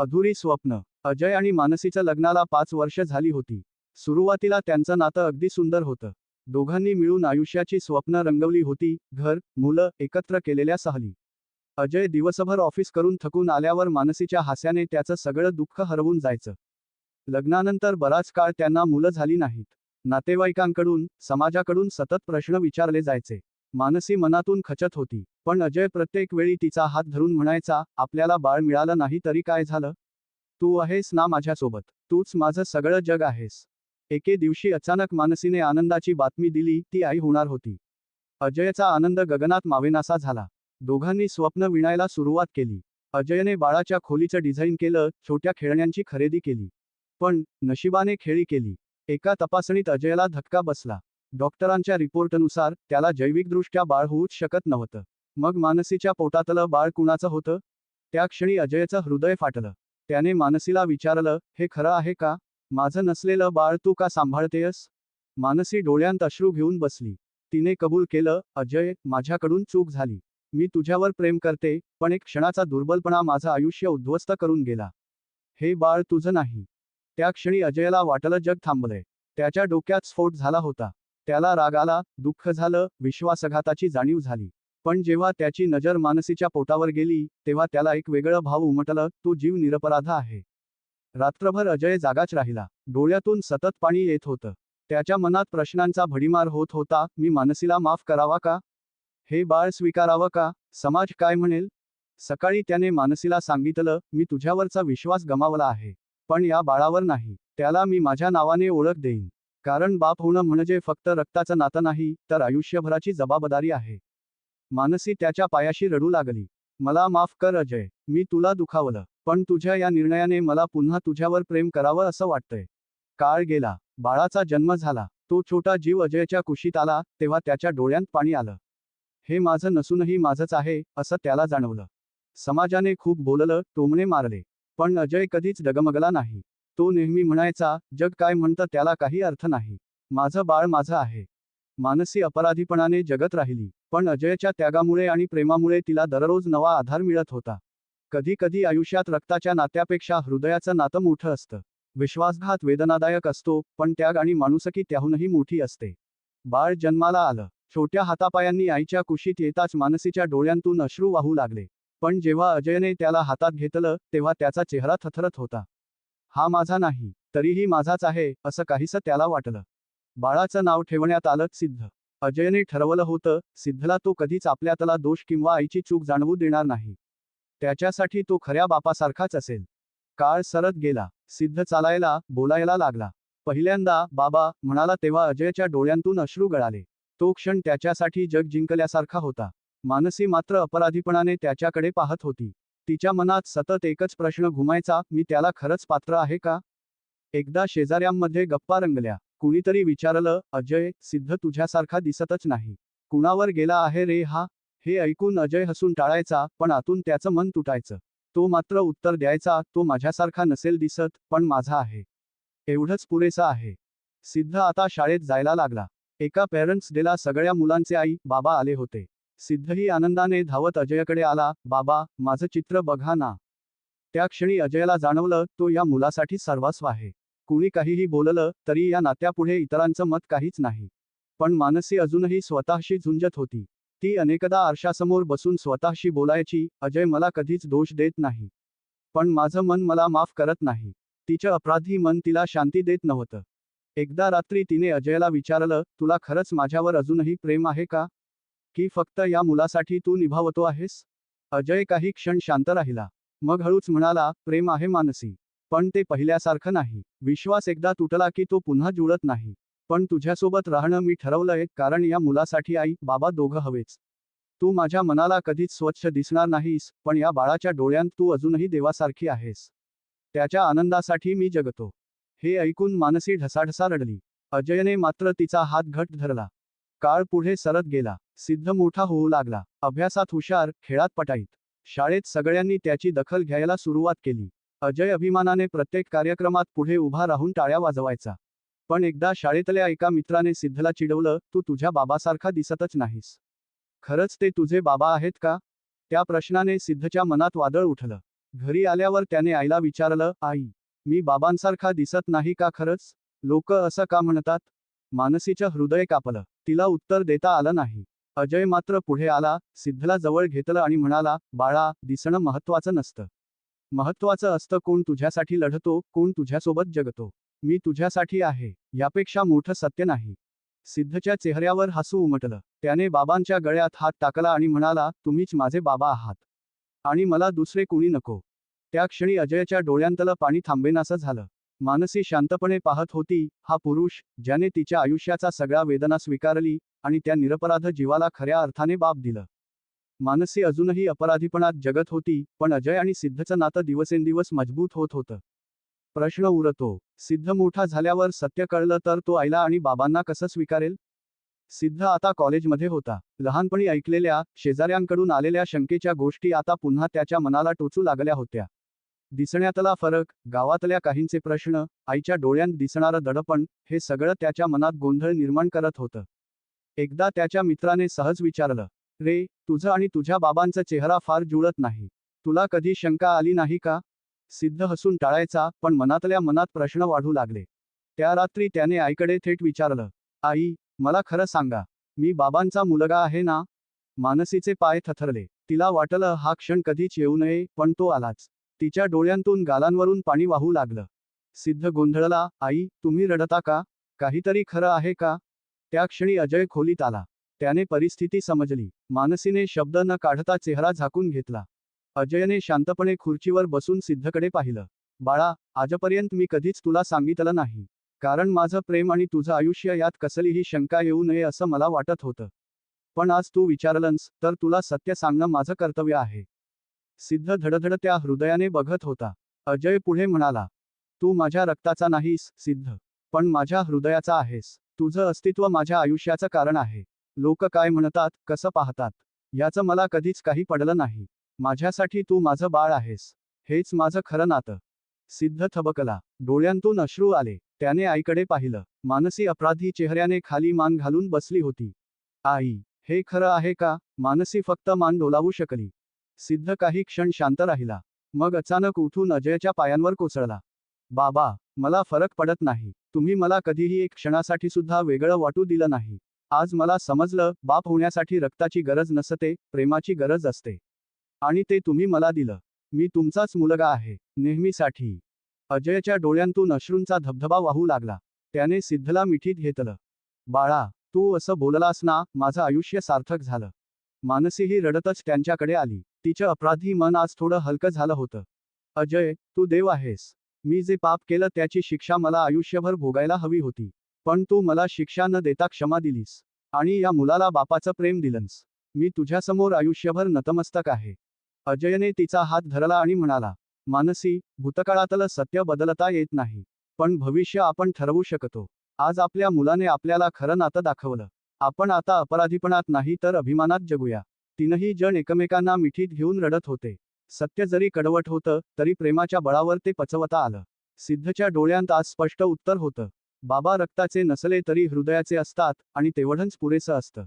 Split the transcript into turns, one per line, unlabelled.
अधुरी स्वप्न. अजय आणि मानसीच्या लग्नाला पाच वर्ष झाली होती. सुरुवातीला त्यांचं नातं अगदी सुंदर होतं. दोघांनी मिळून आयुष्याची स्वप्न रंगवली होती घर मुलं एकत्र केलेल्या सहली अजय दिवसभर ऑफिस करून थकून आल्यावर मानसीच्या हास्याने त्याचं सगळं दुःख हरवून जायचं. लग्नानंतर बराच काळ त्यांना मुलं झाली नाहीत. नातेवाईकांकडून समाजाकडून सतत प्रश्न विचारले जायचे. मानसी मनातून खचत होती. पण अजय प्रत्येक वेळी तिचा हात धरून म्हणायचा आपल्याला बाळ मिळालं नाही तरी काय झालं? तू आहेस ना माझ्यासोबत. तूच माझं सगळं जग आहेस. एके दिवशी अचानक मानसीने आनंदाची बातमी दिली ती आई होणार होती. अजयचा आनंद गगनात मावेनासा झाला. दोघांनी स्वप्न विणायला सुरुवात केली. अजयने बाळाच्या खोलीचं डिझाईन केलं छोट्या खेळण्यांची खरेदी केली. पण नशिबाने खेळी केली. एका तपासणीत अजयला धक्का बसला. डॉक्टरांच्या रिपोर्टनुसार त्याला जैविकदृष्ट्या बाळ होऊच शकत नव्हतं. मग मानसीच्या पोटातलं बाळ कुणाचं होतं? त्या क्षणी अजयचं हृदय फाटलं. त्याने मानसीला विचारलं हे खरं आहे का? माझं नसलेलं बाळ तू का सांभाळतेयस? मानसी डोळ्यांत अश्रू घेऊन बसली. तिने कबूल केलं अजय माझ्याकडून चूक झाली. मी तुझ्यावर प्रेम करते पण एक क्षणाचा दुर्बलपणा माझं आयुष्य उद्ध्वस्त करून गेला. हे बाळ तुझं नाही. त्या क्षणी अजयला वाटलं जग थांबलंय. त्याच्या डोक्यात स्फोट झाला होता. त्याला राग आला दुःख झालं विश्वासघाताची जाणीव झाली. पण जेव्हा त्याची नजर मानसीच्या पोटावर गेली तेव्हा त्याला एक वेगळं भाव उमटलं तो जीव निरपराध आहे. रात्रभर अजय जागाच राहिला. डोळ्यातून सतत पाणी येत होतं. त्याच्या मनात प्रश्नांचा भडीमार होत होता मी मानसीला माफ करावा का? हे बाळ स्वीकारावं का? समाज काय म्हणेल? सकाळी त्याने मानसीला सांगितलं मी तुझ्यावरचा विश्वास गमावला आहे. पण या बाळावर नाही. त्याला मी माझ्या नावाने ओळख देईन. कारण बाप होणं म्हणजे फक्त रक्ताचं नातं नाही तर आयुष्यभराची जबाबदारी आहे. मानसी त्याच्या पायाशी रडू लागली. मला माफ कर अजय मी तुला दुखावलं पण तुझ्या या निर्णयाने मला पुन्हा तुझ्यावर प्रेम करावं असं वाटतंय. काळ गेला बाळाचा जन्म झाला तो छोटा जीव अजयच्या कुशीत आला तेव्हा त्याच्या डोळ्यांत पाणी आलं. हे माझं नसूनही माझंच आहे असं त्याला जाणवलं. समाजाने खूप बोललं टोमणे मारले. पण अजय कधीच डगमगला नाही. तो नेहमी म्हणायचा जग काय म्हणतं त्याला काही अर्थ नाही. माझं बाळ माझं आहे. मानसी अपराधीपणाने जगत राहिली पण अजयच्या त्यागामुळे आणि प्रेमामुळे तिला दररोज नवा आधार मिळत होता. कधी कधी आयुष्यात रक्ताच्या नात्यापेक्षा हृदयाचं नातं मोठं असतं. विश्वासघात वेदनादायक असतो पण त्याग आणि माणुसकी त्याहूनही मोठी असते. बाळ जन्माला आलं. छोट्या हातापायांनी आईच्या कुशीत येताच मानसीच्या डोळ्यांतून अश्रू वाहू लागले. पण जेव्हा अजयने त्याला हातात घेतलं तेव्हा त्याचा चेहरा थथरत होता. हा माझा नाही तरीही माझाच आहे असं काहीसं त्याला वाटलं. बाळाचं नाव ठेवण्यात आलं सिद्ध. अजयने ठरवलं होतं सिद्धला तो कधीच आपल्यातला दोष किंवा आईची चूक जाणवू देणार नाही. त्याच्यासाठी तो खऱ्या बापासारखाच असेल. काळ सरत गेला. सिद्ध चालायला बोलायला लागला. पहिल्यांदा बाबा म्हणाला तेव्हा अजयच्या डोळ्यांतून अश्रू गळाले. तो क्षण त्याच्यासाठी जग जिंकल्यासारखा होता. मानसी मात्र अपराधीपणाने त्याच्याकडे पाहत होती. तिच्या मनात सतत एकच प्रश्न घुमायचा मी त्याला खरंच पात्र आहे का? एकदा शेजाऱ्यांमध्ये गप्पा रंगल्या. कुणीतरी विचारलं अजय सिद्ध तुझ्यासारखा दिसतच नाही. कुणावर गेला आहे रे हा हे ऐकून अजय हसून टाळायचा पण आतून त्याचं मन तुटायचं. तो मात्र उत्तर द्यायचा तो माझ्यासारखा नसेल दिसत पण माझा आहे. एवढंच पुरेसा आहे. सिद्ध आता शाळेत जायला लागला. एका पेरेंट्स डेला सगळ्या मुलांचे आई बाबा आले होते. सिद्धही आनंदाने धावत अजयकडे आला बाबा माझं चित्र बघा ना. त्या क्षणी अजयला जाणवलं तो या मुलासाठी सर्वस्व आहे. कुणी काहीही बोललं तरी या नात्यापुढे इतरांचं मत काहीच नाही. पण मानसी अजूनही स्वतःशी झुंजत होती. ती अनेकदा आरशासमोर बसून स्वतःशी बोलायची अजय मला कधीच दोष देत नाही. पण माझं मन मला माफ करत नाही. तिचं अपराधी मन तिला शांती देत नव्हतं. एकदा रात्री तिने अजयला विचारलं तुला खरंच माझ्यावर अजूनही प्रेम आहे का? की फक्त या मुलासाठी तू निभावतो आहेस? अजय काही क्षण शांत राहिला. मग हळूच म्हणाला प्रेम आहे मानसी. पण ते पहिल्यासारखं नाही. विश्वास एकदा तुटला की तो पुन्हा जुळत नाही. पण तुझ्यासोबत राहणं मी ठरवलंय कारण या मुलासाठी आई बाबा दोघं हवेच. तू माझ्या मनाला कधीच स्वच्छ दिसणार नाहीस पण या बाळाच्या डोळ्यांत तू अजूनही देवासारखी आहेस. त्याच्या आनंदासाठी मी जगतो. हे ऐकून मानसी ढसाढसा रडली. अजयने मात्र तिचा हात घट धरला. काळ पुढे सरत गेला. सिद्ध मोठा होऊ लागला. अभ्यासात हुशार खेळात पटाईत. शाळेत सगळ्यांनी त्याची दखल घ्यायला सुरुवात केली. अजय अभिमानाने प्रत्येक कार्यक्रमात पुढे उभा राहून टाळ्या वाजवायचा. पण एकदा शाळेतल्या एका मित्राने सिद्धला चिडवलं तू तुझ्या बाबासारखा दिसतच नाहीस. खरंच ते तुझे बाबा आहेत का? त्या प्रश्नाने सिद्धच्या मनात वादळ उठलं. घरी आल्यावर त्याने आईला विचारलं आई मी बाबांसारखा दिसत नाही का खरंच? लोक असं का म्हणतात? मानसीचं हृदय कापलं. तिला उत्तर देता आलं नाही. अजय मात्र पुढे आला सिद्धला जवळ घेतलं आणि म्हणाला बाळा दिसणं महत्वाचं नसतं. महत्वाचं असतं कोण तुझ्यासाठी लढतो कोण तुझ्यासोबत जगतो. मी तुझ्यासाठी आहे यापेक्षा मोठं सत्य नाही. सिद्धच्या चेहऱ्यावर हसू उमटलं. त्याने बाबांच्या गळ्यात हात टाकला आणि म्हणाला तुम्हीच माझे बाबा आहात. आणि मला दुसरे कुणी नको. त्या क्षणी अजयच्या डोळ्यांतलं पाणी थांबेनासं झालं. मानसी शांतपणे पाहत होती हा पुरुष ज्याने तिच्या आयुष्याचा सगळा वेदना स्वीकारली आणि त्या निरपराध जीवाला खऱ्या अर्थाने बाप दिलं. मानसी अजूनही अपराधीपणात जगत होती पण अजय आणि सिद्धचं नातं दिवसेंदिवस मजबूत होत होतं. प्रश्न उरतो सिद्ध मोठा झाल्यावर सत्य कळलं तर तो आईला आणि बाबांना कसं स्वीकारेल? सिद्ध आता कॉलेजमध्ये होता. लहानपणी ऐकलेल्या शेजाऱ्यांकडून आलेल्या शंकेच्या गोष्टी आता पुन्हा त्याच्या मनाला टोचू लागल्या होत्या. दिसण्यातला फरक गावातल्या काहींचे प्रश्न आईच्या डोळ्यांत दिसणारं दडपण हे सगळं त्याच्या मनात गोंधळ निर्माण करत होतं. एकदा त्याच्या मित्राने सहज विचारलं रे तुझं आणि तुझ्या बाबांचा चेहरा फार जुळत नाही. तुला कधी शंका आली नाही का? सिद्ध हसून टाळायचा पण मनातल्या मनात प्रश्न वाढू लागले. त्या रात्री त्याने आईकडे थेट विचारलं आई मला खरं सांगा मी बाबांचा मुलगा आहे ना? मानसीचे पाय थथरले तिला वाटलं हा क्षण कधीच येऊ नये पण तो आलाच. तिच्या डोळ्यांतून गालांवरून पाणी वाहू लागलं. सिद्ध गोंधळला आई तुम्ही रडता का? काहीतरी खरं आहे का? त्या क्षणी अजय खोलीत आला. त्याने परिस्थिती समजली. मानसीने शब्द न काढता चेहरा झाकून घेतला. अजयने शांतपणे खुर्चीवर बसून सिद्धकडे पाहिलं. बाळा आजपर्यंत मी कधीच तुला सांगितलं नाही. कारण माझं प्रेम आणि तुझं आयुष्य यात कसलीही शंका येऊ नये असं मला वाटत होतं. पण आज तू विचारलंस तर तुला सत्य सांगणं माझं कर्तव्य आहे. सिद्ध धडधड त्या हृदयाने बघत होता. अजय पुढे म्हणाला तू माझ्या रक्ताचा नाहीस सिद्ध. पण माझ्या हृदयाचा आहेस. तुझं अस्तित्व माझ्या आयुष्याचं कारण आहे. लोक काय म्हणतात कसं पाहतात याचं मला कधीच काही पडलं नाही. माझ्यासाठी तू माझं बाळ आहेस. हेच माझं खरं नातं. सिद्ध थबकला. डोळ्यांतून अश्रू आले. त्याने आईकडे पाहिलं. मानसी अपराधी चेहऱ्याने खाली मान घालून बसली होती. आई हे खरं आहे का मानसी फक्त मान डोलावू शकली. सिद्ध काही क्षण शांत राहिला. मग अचानक उठून अजयच्या पायांवर कोसळला. बाबा मला फरक पडत नाही. तुम्ही मला कधीही एक क्षणासाठी सुद्धा वेगळं वाटू दिलं नाही. आज मला समजलं बाप होण्यासाठी रक्ताची गरज नसते प्रेमाची गरज असते. आणि ते तुम्ही मला दिलं. मी तुमचाच मुलगा आहे नेहमीसाठी. अजयच्या डोळ्यांतून अश्रूंचा धबधबा वाहू लागला. त्याने सिद्धला मिठीत घेतलं. बाळा तू असं बोललास ना माझं आयुष्य सार्थक झालं. मानसीही रडतच त्यांच्याकडे आली. तिचं अपराधी मन आज थोडं हलकं झालं होतं. अजय तू देव आहेस. मी जे पाप केलं त्याची शिक्षा मला आयुष्यभर भोगायला हवी होती. पण तू मला शिक्षा न देता क्षमा दिलीस. आणि या मुलाला बापाचं प्रेम दिलंस. मी तुझ्यासमोर आयुष्यभर नतमस्तक आहे. अजयने तिचा हात धरला आणि म्हणाला मानसी भूतकाळातलं सत्य बदलता येत नाही. पण भविष्य आपण ठरवू शकतो. आज आपल्या मुलाने आपल्याला खरं नातं दाखवलं. आपण आता अपराधीपणात नाही तर अभिमानात जगूया. तीनही जण एकमेकांना मिठीत घेऊन रडत होते. सत्य जरी कडवट होतं तरी प्रेमाच्या बळावर ते पचवता आलं. सिद्धच्या डोळ्यांत आज स्पष्ट उत्तर होतं. बाबा रक्ताचे नसले तरी हृदयाचे असतात आणि तेवढंच पुरेसं असतं.